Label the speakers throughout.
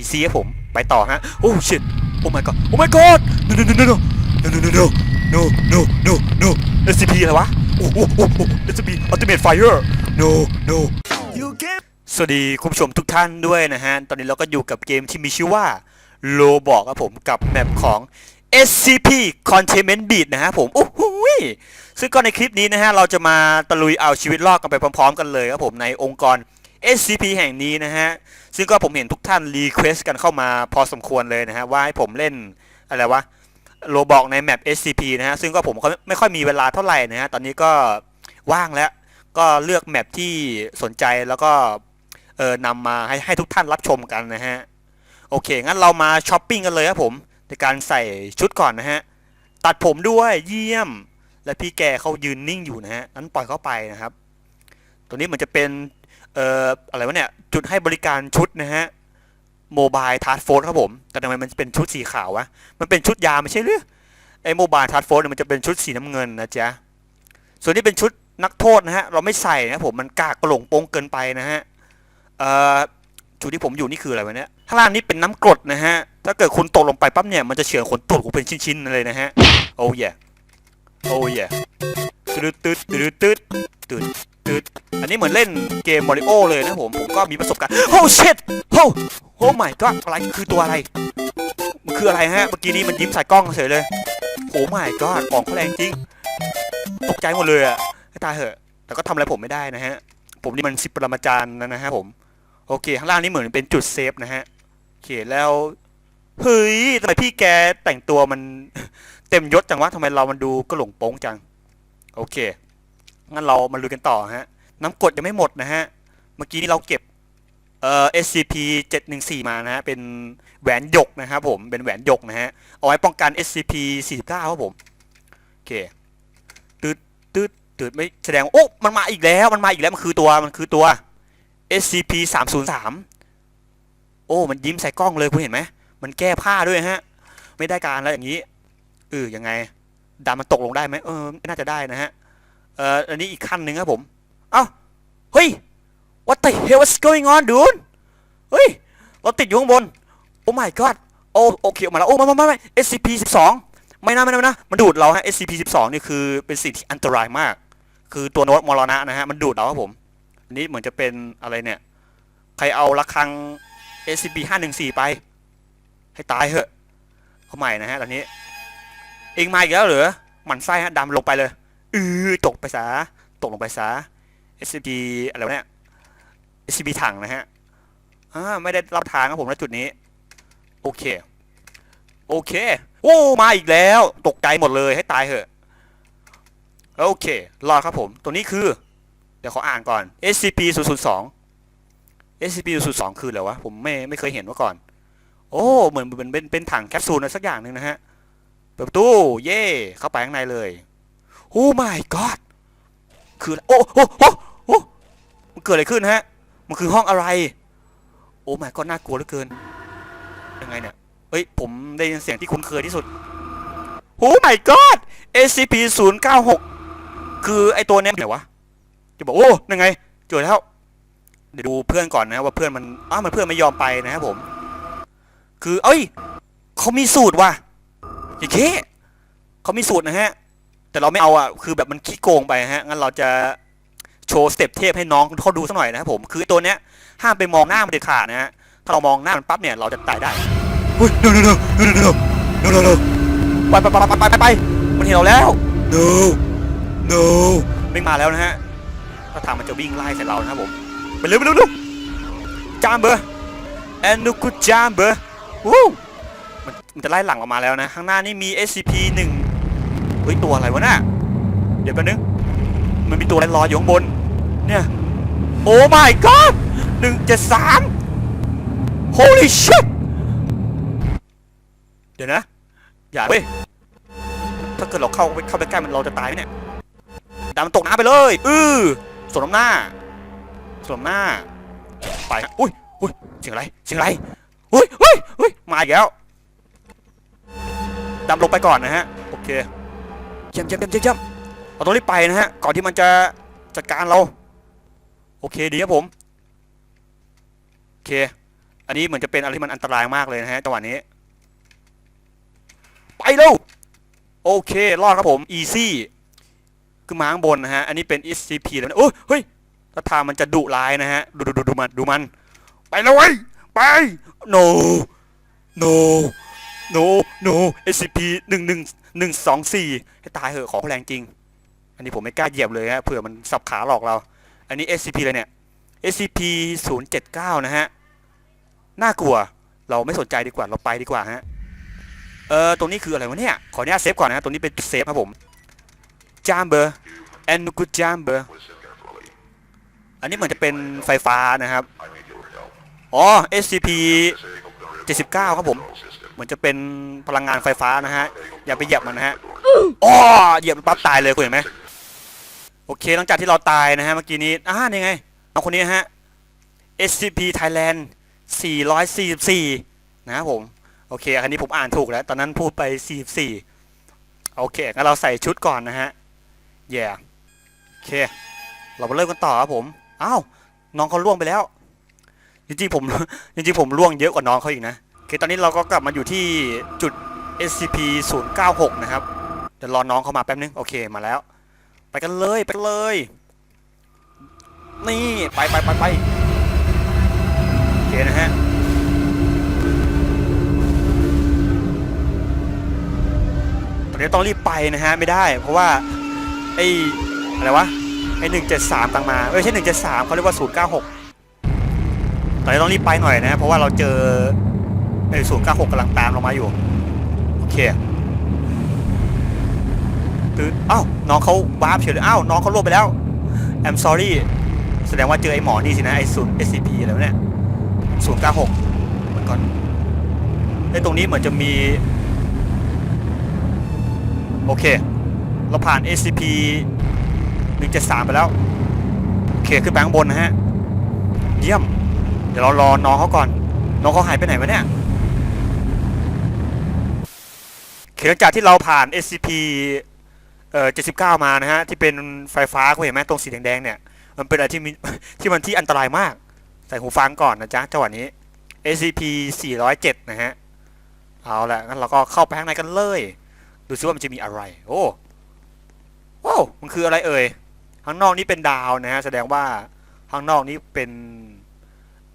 Speaker 1: อีซีครับผมไปต่อฮะโอ้ shit โอ้ my god โอ้ my god no no no no no no no no no no no no SCP อะไรวะโอ้โหโอ้โห SCP ultimate fire no no สวัสดีคุณผู้ชมทุกท่านด้วยนะฮะ ตอนนี้เราก็อยู่กับเกมที่มีชื่อว่าโลบอกครับผมกับแมปของ SCP Containment Beat นะฮะผมโอ้โหซึ่งก็ในคลิปนี้นะฮะ เราจะมาตะลุยเอาชีวิตรอดกันไปพร้อมๆ กันเลยครับผมในองค์กร SCP แห่งนี้นะฮะ ซึ่งก็ผมเห็นทุกท่านรีเควสกันเข้ามาพอสมควรเลยนะฮะ ว่าให้ผมเล่นอะไรวะโลบอกในแมป SCP นะฮะ ซึ่งก็ผมไม่ค่อยมีเวลาเท่าไหร่นะฮะ ตอนนี้ก็ว่างแล้ว ก็เลือกแมปที่สนใจแล้วก็เออนำมาให้ให้ทุกท่านรับชมกันนะฮะ โอเค งั้นเรามาช้อปปิ้งกันเลยครับผม ในการใส่ชุดก่อนนะฮะ ตัดผมด้วยเยี่ยม และพี่แกเขายืนนิ่งอยู่นะฮะนั้นปล่อยเข้าไปนะครับ ตัวนี้เหมือนจะเป็น เอ่ออะไรวะเนี่ย จุดให้บริการชุดนะฮะโมบายทาร์ดโฟนครับผม แต่ทำไมมันเป็นชุดสีขาววะ มันเป็นชุดยาไม่ใช่หรือไอ้โมบายทาร์ดโฟนเนี่ยมันจะเป็นชุดสีน้ำเงินนะจ๊ะ ส่วนนี้เป็นชุดนักโทษนะฮะ เราไม่ใส่นะผมมันกากกระหลงโปงเกินไปนะฮะ เอ่อจุดที่ผมอยู่นี่คืออะไรวะเนี่ยข้างล่างนี่เป็นน้ำกรดนะฮะ ถ้าเกิดคุณตกลงไปปั๊บเนี่ยมันจะเฉือนขนตูดคุณเป็นชิ้นๆเลยนะฮะ โอ้ยโอ้ยตืดตืดตืดตืดตืดตืด อันนี้เหมือนเล่นเกมมาริโอเลยนะผม ผมก็มีประสบการณ์โอ้ shit โอ้โอ้ my god อะไรคือตัวอะไร มันคืออะไรฮะ เมื่อกี้นี้มันยิ้มใส่กล้องเฉยเลยโอ้ my god ของเขาแรงจริง ตกใจหมดเลยอะตาเหอะ แต่ก็ทำอะไรผมไม่ได้นะฮะ ผมนี่มันสิบปรมาจารย์นะฮะผม โอเค ข้างล่างนี่เหมือนเป็นจุดเซฟนะฮะโอเคแล้วเฮ้ยทำไมพี่แกแต่งตัวมันเต็มยศจังวะทำไมเรามันดูก็หลงโป้งจัง โอเค งั้นเรามาลุยกันต่อฮะ น้ำกดยังไม่หมดนะฮะ เมื่อกี้นี่เราเก็บเอ่อ SCP 714 มานะฮะ เป็นแหวนหยกนะครับผม เป็นแหวนหยกนะฮะ เอาไว้ป้องกัน SCP 49 ครับผม โอเค ตืดตืดตืดไม่แสดง โอ้ มันมาอีกแล้ว มันมาอีกแล้ว มันคือตัว มันคือตัว SCP 303โอ้ มันยิ้มใส่กล้องเลยคุณเห็นไหม มันแก้ผ้าด้วยฮะ ไม่ได้การแล้วอย่างนี้ เออยังไงดามันตกลงได้ไหมเออ น่าจะได้นะฮะ เอ่อ อันนี้อีกขั้นหนึ่งครับผม เอ้าเฮ้ย what the hell is going on dude เฮ้ยเราติดอยู่ข้างบนโอ้ my god โอ้โอเคออกมาแล้วโอ้ไม่ไม่ไม่ไม่ SCP 12ไม่นะไม่นะไม่นะมันดูดเราฮะ SCP 12นี่คือเป็นสิ่งที่อันตรายมาก คือตัวโน้ตมรณะนะฮะมันดูดเราครับผมอันนี้เหมือนจะเป็นอะไรเนี่ย ใครเอาระฆัง SCP 514ไป ให้ตายเหอะเขาใหม่นะฮะตอนนี้เองมาอีกแล้วเหรอหมันไส้ฮะดำลงไปเลยอือตกไปซะตกลงไปซะ SCP อะไรวะเนี่ย SCP ถังนะฮะอ่าไม่ได้รับทางครับผมณจุดนี้ โอเค โอเค โอ้มาอีกแล้ว ตกใจหมดเลยให้ตายเหอะ โอเค รอดครับผม ตัวนี้คือ เดี๋ยวขออ่านก่อน SCP 002 SCP 002คืออะไรวะ ผมไม่ไม่เคยเห็นมาก่อน โอ้เหมือนเหมือนเป็นเป็นถังแคปซูลอะไรสักอย่างหนึ่งนะฮะเปิดประตู เย่เข้าไปข้างในเลย โอ้ my god คือ โอ้โอ้โอ้โอ้ มันเกิดอะไรขึ้นฮะ มันคือห้องอะไร โอ้ my god น่ากลัวเหลือเกิน ยังไงเนี่ย เฮ้ย ผมได้ยินเสียงที่คุ้นเคยที่สุดโอ้ my god SCP 096คือไอตัวเนี้ยไหนวะ จะบอกโอ้ยังไง เจอแล้ว เดี๋ยวดูเพื่อนก่อนนะว่าเพื่อนมัน อ้าวมันเพื่อนไม่ยอมไปนะครับผม คือ เอ้ย เขามีสูตรว่ะโอเคเขามีสูตรนะฮะ แต่เราไม่เอาอะ คือแบบมันขี้โกงไปฮะ งั้นเราจะ โชว์สเต็ปเทพให้น้องเขาดูสักหน่อยนะครับผมคือตัวเนี้ยห้ามไปมองหน้ามันเด็ดขาดนะฮะถ้าเรามองหน้ามันปั๊บเนี่ยเราจะตายได้เฮ้ย no no no no no no no no no ไปไปไปไปไปไปไปมันเห็นเราแล้ว no no ไม่มาแล้วนะฮะก็ทางมันจะวิ่งไล่ใส่เรานะครับผมไปเร็วไปเร็วเร็วจามเบอร์แอนนูกุจามเบอร์วู้มันมันจะไล่หลังเรามาแล้วนะ ข้างหน้านี่มี SCP 1เฮ้ยตัวอะไรวะน่ะเดี๋ยวแป๊บนึงมันมีตัวอะไรรออยู่ข้างบน เนี่ยโอ้ my god หนึ่งเจ็ดสาม holy shit เดี๋ยวนะ อย่าเว้ย ถ้าเกิดเราเข้าไปเข้าไปใกล้มันเราจะตายไหมเนี่ยดามันตกน้ำไปเลย อือสวมน้ำหน้าสวมหน้า ไป อุ้ยอุ้ยเสียงอะไร เสียงอะไรอุ้ยอุ้ยอุ้ยมาอีกแล้วดำลงไปก่อนนะฮะ โอเคเยี่ยมเยี่ยมเยี่ยมเยี่ยมเราต้องรีบไปนะฮะ ก่อนที่มันจะจัดการเรา โอเคดีครับผมโอเค อันนี้เหมือนจะเป็นอะไรที่มันอันตรายมากเลยนะฮะจังหวะนี้ ไปเร็วโอเครอดครับผม easy ขึ้นมาข้างบนนะฮะ อันนี้เป็น SCP แล้วนะโอ้ยเฮ้ยถ้าทางมันจะดุร้ายนะฮะ ดูดูดูดูมันดูมัน ไปเลยเว้ยไป no no no no SCP หนึ่งหนึ่งหนึ่งสองสี่ให้ตายเหอะของแรงจริง อันนี้ผมไม่กล้าเหยียบเลยฮะเผื่อมันสับขาหลอกเรา อันนี้ SCP เลยเนี่ย SCP 0 7 9นะฮะ น่ากลัว เราไม่สนใจดีกว่า เราไปดีกว่าฮะ เออตรงนี้คืออะไรวะเนี่ย ขออนุญาตเซฟก่อนนะฮะตรงนี้เป็นเซฟครับผม จามเบอร์ แอนนุกุจามเบอร์ อันนี้เหมือนจะเป็นไฟฟ้านะครับ อ๋อ SCP 79 ครับผม เหมือนจะเป็นพลังงานไฟฟ้านะฮะ อย่าไปเหยียบมันนะฮะ อ๋อ เหยียบปั๊บตายเลยคุณเห็นไหม โอเค หลังจากที่เราตายนะฮะเมื่อกี้นี้อ่านี่ไงเอาคนนี้ฮะ SCP Thailand 444 นะครับผม โอเค อันนี้ผมอ่านถูกแล้ว ตอนนั้นพูดไป 44 โอเค งั้นเราใส่ชุดก่อนนะฮะแย่โอเค เรามาเริ่มกันต่อครับผม อ้าว น้องเขาล่วงไปแล้ว จริงๆ ผม จริงๆ ผมล่วงเยอะกว่าน้องเขาอีกนะ โอเค ตอนนี้เราก็กลับมาอยู่ที่จุด SCP 096นะครับ เดี๋ยวรอน้องเขามาแป๊บนึง โอเค มาแล้ว ไปกันเลย ไปเลย นี่ไปไปไปไปโอเคนะฮะตอนนี้ต้องรีบไปนะฮะ ไม่ได้ เพราะว่า ไอ้ อะไรวะ ไอ้หนึ่งเจ็ดสามตังมาไม่ใช่หนึ่งเจ็ดสามเขาเรียกว่าศูนย์เก้าหกตอนนี้ต้องรีบไปหน่อยนะ เพราะว่าเราเจอไอ้ศูนย์เก้าหกกำลังตามเรามาอยู่ โอเค คืออ้าวน้องเขาวาร์ปเฉยเลยอ้าวน้องเขาล่วงไปแล้ว I'm sorry แสดงว่าเจอไอ้หมอนี่สินะ ไอ้ศูนย์ SCP อะไรวเนี่ยศูนย์เก้าหกเหมือนก่อนไอ้ตรงนี้เหมือนจะมี โอเค เราผ่าน SCP 173 ไปแล้ว โอเค ขึ้นไปข้างบนนะฮะ เยี่ยม เดี๋ยวเรารอน้องเขาก่อน น้องเขาหายไปไหนวะเนี่ยเคหลังจากที่เราผ่าน SCP เอ่อ79 มานะฮะที่เป็นไฟฟ้าคุณเห็นไหมตรงสีแดงๆเนี่ยมันเป็นอะไรที่มีที่มันที่อันตรายมาก ใส่หูฟังก่อนนะจ๊ะจังหวะนี้ SCP 407 นะฮะ เอาละงั้นเราก็เข้าไปข้างในกันเลย ดูซิว่ามันจะมีอะไร โอ้โอ้มันคืออะไรเอ่ยข้างนอกนี่เป็นดาวนะฮะ แสดงว่าข้างนอกนี้เป็น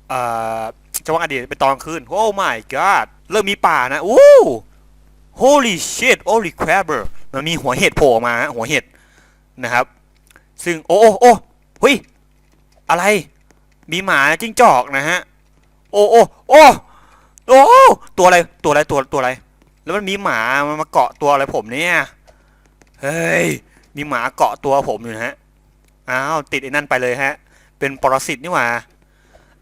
Speaker 1: เอ่อจังหวะอดีตเป็นตอนคืนโอ้ my god เริ่มมีป่านะ อู้ holy shit holy crabber มันมีหัวเห็ดโผล่ออกมาหัวเห็ดนะครับ ซึ่งโอ้โอ้โอ้เฮ้ย อะไร มีหมาจิ้งจอกนะฮะ โอ้โอ้โอ้โอ้ตัวอะไรตัวอะไรตัวตัวอะไร แล้วมันมีหมามันมาเกาะตัวอะไรผมเนี่ย เฮ้ย มีหมาเกาะตัวผมอยู่นะฮะ อ้าวติดไอ้นั่นไปเลยฮะ เป็นปรสิตนี่หว่า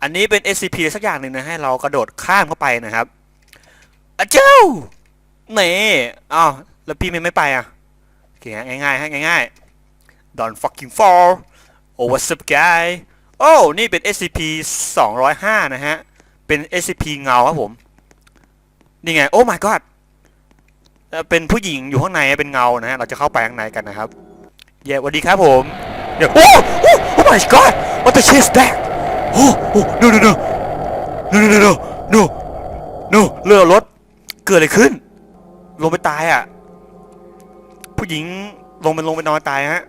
Speaker 1: อันนี้เป็น SCP สักอย่างหนึ่งนะให้เรากระโดดข้ามเข้าไปนะครับอะเจ้า เน่อ้าวแล้วพี่ไม่ไปอะโอเคง่ายๆฮะง่ายๆ Don't fucking fall Oh what's up guy โอ้ นี่เป็น SCP 205 นะฮะ เป็น SCP เงาครับผม นี่ไง โอ้ my god เป็นผู้หญิงอยู่ข้างในเป็นเงานะฮะ เราจะเข้าไปข้างในกันนะครับ เย้สวัสดีครับผมเดี๋ยวโอ้โอ้ oh my god what the shit is that โอ้โอ้ no no no no no no no no no เรือรถ เกิดอะไรขึ้น ลงไปตายอะ ผู้หญิงลงไปลงไปนอนตายฮะ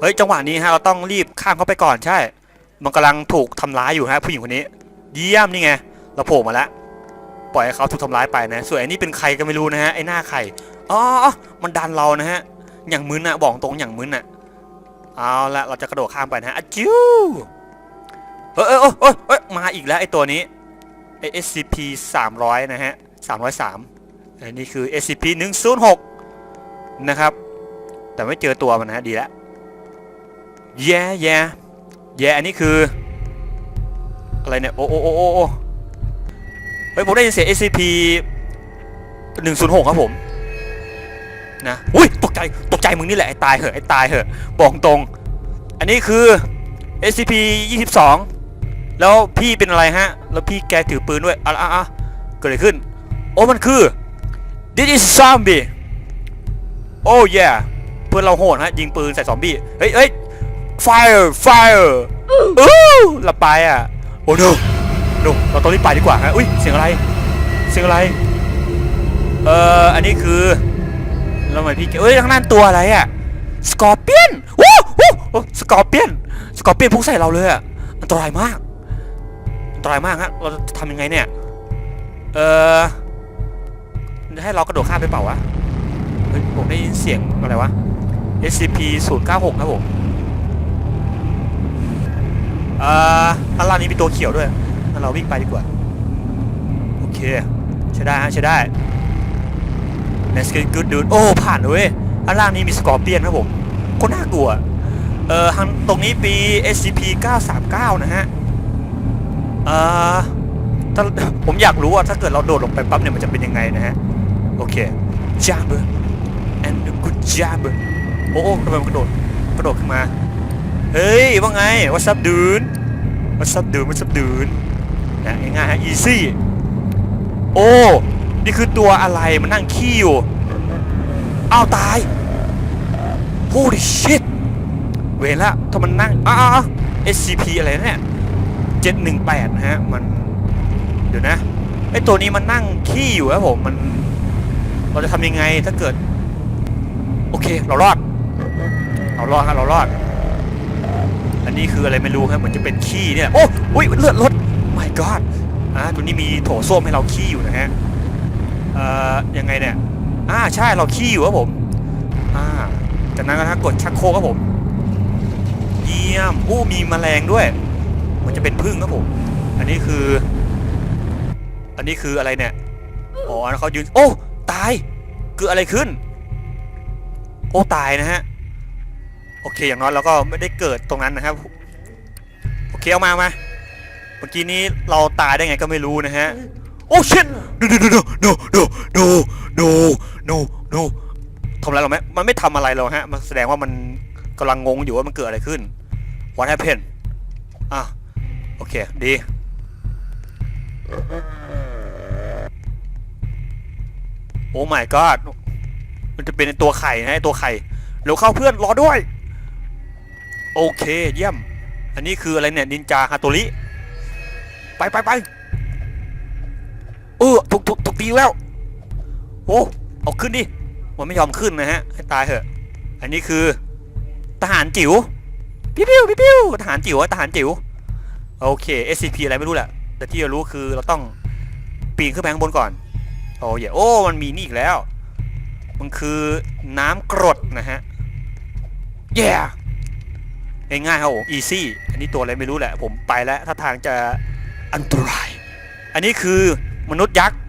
Speaker 1: เฮ้ยจังหวะนี้ฮะเราต้องรีบข้ามเข้าไปก่อนใช่ มันกำลังถูกทำร้ายอยู่ฮะ ผู้หญิงคนนี้ เยี่ยมนี่ไง เราโผล่มาแล้วปล่อยให้เขาถูกทำร้ายไปนะ ส่วนไอ้นี่เป็นใครก็ไม่รู้นะฮะไอ้หน้าใครอ๋อมันดันเรานะฮะ อย่างมึนอะบอกตรงอย่างมึนอะเอาละเราจะกระโดดข้ามไปนะฮะอจิ้วเฮ้ยเอ้ยเอ้ยเออมาอีกแล้วไอ้ตัวนี้ไอ้ SCP 300 นะฮะ 303 อันนี้คือ SCP 106นะครับ แต่ไม่เจอตัวมันนะดีแล้วแย่แย่แย่อันนี้คือ อะไรเนี่ย โอ้โอ้โอ้โอ้เฮ้ย ผมได้ยินเสียง SCP 106 ครับผมนะอุ้ยตกใจตกใจมึงนี่แหละไอ้ตายเหอะไอ้ตายเหอะบอกตรง อันนี้คือ SCP 22 แล้วพี่เป็นอะไรฮะ แล้วพี่แกถือปืนด้วยอะอะอะเกิดอะไรขึ้น โอ้มันคือ this is zombie โอ้ yeah เพื่อนเราโหดฮะยิงปืนใส่ซอมบี้เฮ้ยเฮ้ย fire fire อู้หลับไปอะโอ้ no ดูเราต้องรีบไปดีกว่าฮะอุ้ยเสียงอะไรเสียงอะไรเอ่ออันนี้คือแล้วทำไมพี่เกเอ้ยข้างหน้าตัวอะไรอะสกอร์เปียนโอ้โหสกอร์เปียนสกอร์เปียนพุ่งใส่เราเลยอะอันตรายมากอันตรายมากฮะเราจะทำยังไงเนี่ยเอ่อจะ ให้เรากระโดดข้ามไปเปล่าวะ เฮ้ยผมได้ยินเสียงอะไรวะ SCP 0 9 6ครับผมเอ่ออันล่างนี้มีตัวเขียวด้วยงั้นเราวิ่งไปดีกว่า โอเค ใช้ได้ฮะใช้ได้ Let's get good dude โอ้ ผ่านเลยเว้ยอันล่างนี้มีสกอร์เปียนครับผมก็น่ากลัว เอ่อทางตรงนี้ปี SCP 939นะฮะ เอ่อถ้าผมอยากรู้ว่าถ้าเกิดเราโดดลงไปปั๊บเนี่ยมันจะเป็นยังไงนะฮะ โอเค jump and good jump โอ้โอ้ทำไมมันกระโดดกระโดดขึ้นมา เฮ้ย ว่าไง what's up dude what's up dude what's up dude นะง่ายๆฮะ easy โอ้ นี่คือตัวอะไรมันนั่งขี้อยู่อ้าวตาย holy shit เวละถ้ามันนั่งอ้าว SCP อะไรเนี่ย718นะฮะ มัน เดี๋ยวนะไอตัวนี้มันนั่งขี้อยู่ครับผม มัน เราจะทำยังไงถ้าเกิด โอเค เรารอด เรารอดครับเรารอด อันนี้คืออะไรไม่รู้ครับเหมือนจะเป็นขี้เนี่ย โอ้อุ้ยเลือดรถ my god อ่าตัวนี้มีโถส้วมให้เราขี้อยู่นะฮะเอ่อยังไงเนี่ยอ่าใช่เราขี้อยู่ครับผมอ่าจากนั้นก็ถ้ากดชักโครกครับผมเยี่ยมอู้มีแมลงด้วย มันจะเป็นพึ่งครับผม อันนี้คือ อันนี้คืออะไรเนี่ยอ๋อเขายืนโอ้ ตายเกิดอะไรขึ้น โอ้ตายนะฮะ โอเคอย่างน้อยเราก็ไม่ได้เกิดตรงนั้นนะครับ โอเคเอามามาเมื่อกี้นี้เราตายได้ไงก็ไม่รู้นะฮะ โอ้ shit no no no no no no no no no ทำอะไรเราไหมมันไม่ทำอะไรเราฮะ มันแสดงว่ามันกำลังงงอยู่ว่ามันเกิดอะไรขึ้น what happened อะ โอเค ดี โอ้ my god มันจะเป็นตัวไข่นะตัวไข่เร็วเข้าเพื่อนรอด้วย โอเคเยี่ยม อันนี้คืออะไรเนี่ยนินจาฮาโตริไปไปไปเออถูกถูกถูกตีแล้วโอ้เอาขึ้นดิมันไม่ยอมขึ้นนะฮะให้ตายเถอะ อันนี้คือทหารจิ๋วปิ้วปิ้วปิ้วปิ้วทหารจิ๋วทหารจิ๋วโอเค SCP อะไรไม่รู้แหละแต่ที่เรารู้คือเราต้องปีนขึ้นไปข้างบนก่อน โอ้ยโอ้ มันมีนี่อีกแล้ว มันคือน้ำกรดนะฮะแย่ง่ายๆครับผม easy อันนี้ตัวอะไรไม่รู้แหละ ผมไปแล้วถ้าทางจะอันตราย อันนี้คือมนุษย์ยักษ์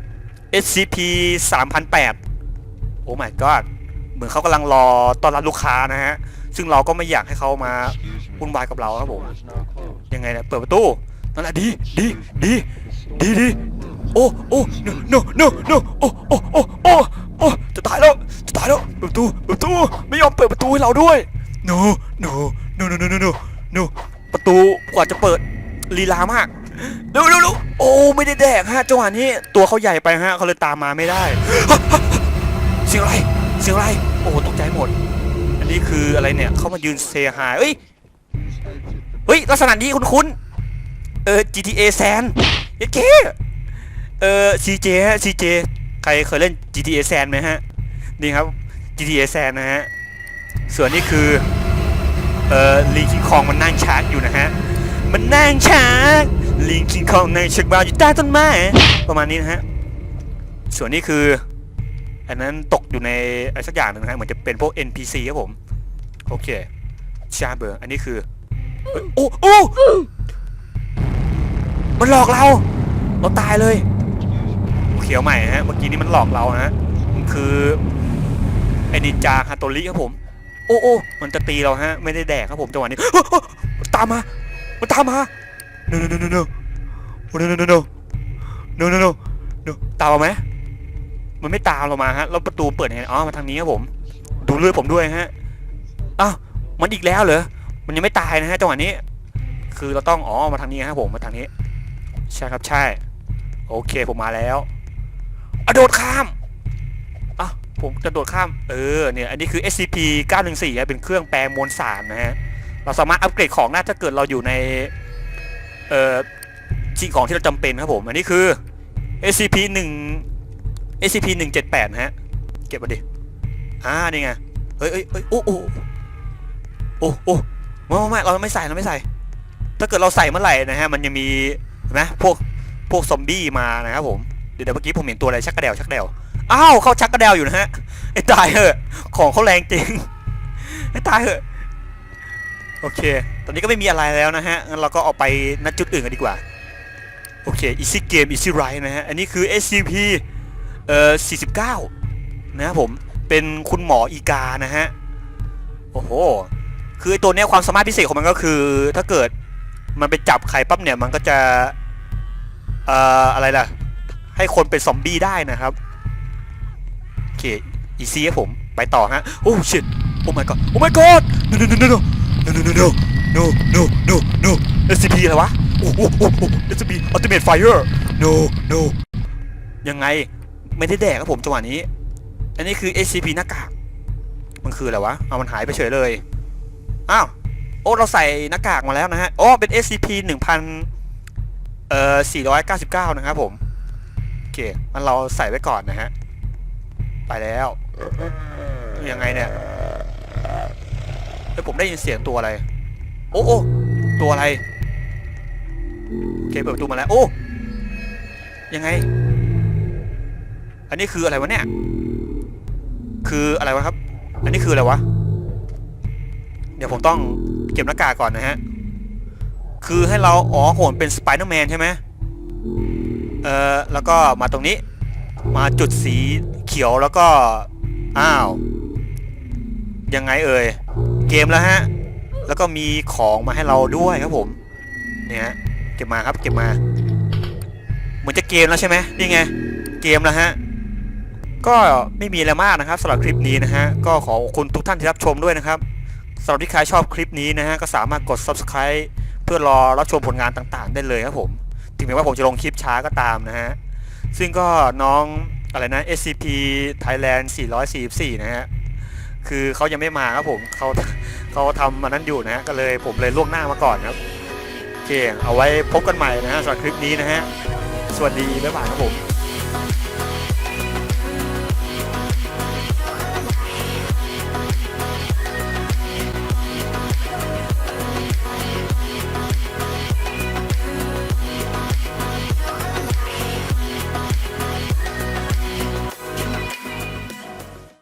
Speaker 1: SCP 3008โอ้ my god เหมือนเขากำลังรอต้อนรับลูกค้านะฮะ ซึ่งเราก็ไม่อยากให้เขามาวุ่นวายกับเราครับผม ยังไงเนี่ยเปิดประตู นั่นแหละดี ดี ดี ดีดี โอ้โอ้ no no no โอ้โอ้โอ้โอ้โอ้จะตายแล้วจะตายแล้วประตูประตูไม่ยอมเปิดประตูให้เราด้วย no no no no no no no no ประตูกว่าจะเปิดลีลามากเร็วเร็วโอ้ไม่ได้แดกฮะจังหวะนี้ตัวเขาใหญ่ไปฮะเขาเลยตามมาไม่ได้เสียงอะไรเสียงอะไรโอ้ตกใจหมด อันนี้คืออะไรเนี่ยเขามายืนเซฮายเอ้ยเฮ้ยลักษณะนี้คุ้นๆเออ GTA San เย้เก้ เออ CJ ฮะ CJ ใครเคยเล่น GTA San ไหมฮะ นี่ครับ GTA San นะฮะ ส่วนนี้คือ เอ่อลิงคิงคองมันนั่งชาร์จอยู่นะฮะ มันนั่งชาร์จลิงคิงคองนั่งชักบาวอยู่ใต้ต้นไม้ประมาณนี้นะฮะ ส่วนนี้คือ อันนั้นตกอยู่ในอะไรสักอย่างหนึ่งนะฮะ เหมือนจะเป็นพวก NPC ครับผม โอเค ชาเบอร์ อันนี้คือ โอ้โอ้มันหลอกเรา เราตายเลย ขียวใหม่ฮะ เมื่อกี้นี้มันหลอกเรานะมันคือไอ้นินจาฮาโตริครับผม โอ้โอ้มันจะตีเราฮะ ไม่ได้แดกครับผมจังหวะนี้ตามมา มันตามมา no no no no no no no no no no no no no ตามมาไหมมันไม่ตามเรามาฮะ แล้วประตูเปิดเห็นอ๋อ มาทางนี้ครับผม ดูเลือดผมด้วยฮะ อ้าว มันอีกแล้วเหรอ มันยังไม่ตายนะฮะจังหวะนี้ คือเราต้อง อ๋อ มาทางนี้ครับผม มาทางนี้ ใช่ครับ ใช่ โอเค ผมมาแล้ว อะโดดข้ามอะผมจะโดดข้าม เออ เนี่ย อันนี้คือ SCP 914เป็นเครื่องแปลมวลสารนะฮะ เราสามารถอัปเกรดของได้ถ้าเกิดเราอยู่ใน เอ่อสิ่งของที่เราจำเป็นครับผม อันนี้คือ SCP 1 SCP 178ฮะ เก็บมาดิ อ่า นี่ไง เฮ้ยเฮ้ยเฮ้ยโอ้โอ้โอ้โอ้ไม่ไม่ไม่เราไม่ใส่ เราไม่ใส่ ถ้าเกิดเราใส่เมื่อไหร่นะฮะ มันยังมีเห็นไหมพวก พวกซอมบี้มานะครับผม ดี๋ยวเดี๋ยวเมื่อกี้ผมเห็นตัวอะไรชักกระเดวชักกระเดวอ้าวเขาชักกระเดวอยู่นะฮะไอ้ตายเหอะของเขาแรงจริงไอ้ตายเหอะโอเค ตอนนี้ก็ไม่มีอะไรแล้วนะฮะงั้นเราก็ออกไปนัดจุดอื่นกันดีกว่า โอเค easy game easy ride นะฮะ อันนี้คือ SCP เอ่อ49 นะครับผม เป็นคุณหมออีกานะฮะ โอ้โห คือไอ้ตัวเนี้ยความสามารถพิเศษของมันก็คือ ถ้าเกิดมันไปจับใครปั๊บเนี่ย มันก็จะ เอ่อ อะไรล่ะ ให้คนเป็นซอมบี้ได้นะครับโอเคอีซี่ครับผมไปต่อฮะโอ้ shit โอ้ my god โอ้ my god no no no no no no no no no no no no SCP อะไรวะโอ้โหโอ้โห SCP Ultimate Fire no no ยังไงไม่ได้แดกครับผมจังหวะนี้ อันนี้คือ SCP หน้ากากมันคืออะไรวะเอามันหายไปเฉยเลยอ้าวโอ้เราใส่หน้ากากมาแล้วนะฮะโอ้เป็น SCP 1000เอ่อ499 นะครับผม เคมันเราใส่ไว้ก่อนนะฮะ ไปแล้วยังไงเนี่ยแล้วผมได้ยินเสียงตัวอะไร โอ้โอตัวอะไรโอเคเปิดประตูมาแล้ว โอ้ยังไง อันนี้คืออะไรวะเนี่ย คืออะไรวะครับ อันนี้คืออะไรวะ เดี๋ยวผมต้องเก็บหน้ากากก่อนนะฮะ คือให้เรา อ๋อโหนเป็นสไปเดอร์แมนใช่ไหม เอ่อแล้วก็มาตรงนี้ มาจุดสีเขียวแล้วก็ อ้าว ยังไงเอ่ย เกมแล้วฮะ แล้วก็มีของมาให้เราด้วยครับผม เนี่ยฮะเก็บมาครับเก็บมา เหมือนจะเกมแล้วใช่ไหมนี่ไง เกมแล้วฮะก็ไม่มีอะไรมากนะครับสำหรับคลิปนี้นะฮะ ก็ขอคุณทุกท่านที่รับชมด้วยนะครับสำหรับที่ใครชอบคลิปนี้นะฮะ ก็สามารถกด subscribe เพื่อรอรับชมผลงานต่างๆ ได้เลยครับผม ถึงแม้ว่าผมจะลงคลิปช้าก็ตามนะฮะ ซึ่งก็น้องอะไรนะ SCP Thailand 444 นะฮะ คือเขายังไม่มาครับผมเขาเขาทำมันนั้นอยู่นะฮะ ก็เลยผมเลยล่วงหน้ามาก่อนครับโอเคเอาไว้พบกันใหม่นะฮะสำหรับคลิปนี้นะฮะ สวัสดี บ๊ายบายครับผม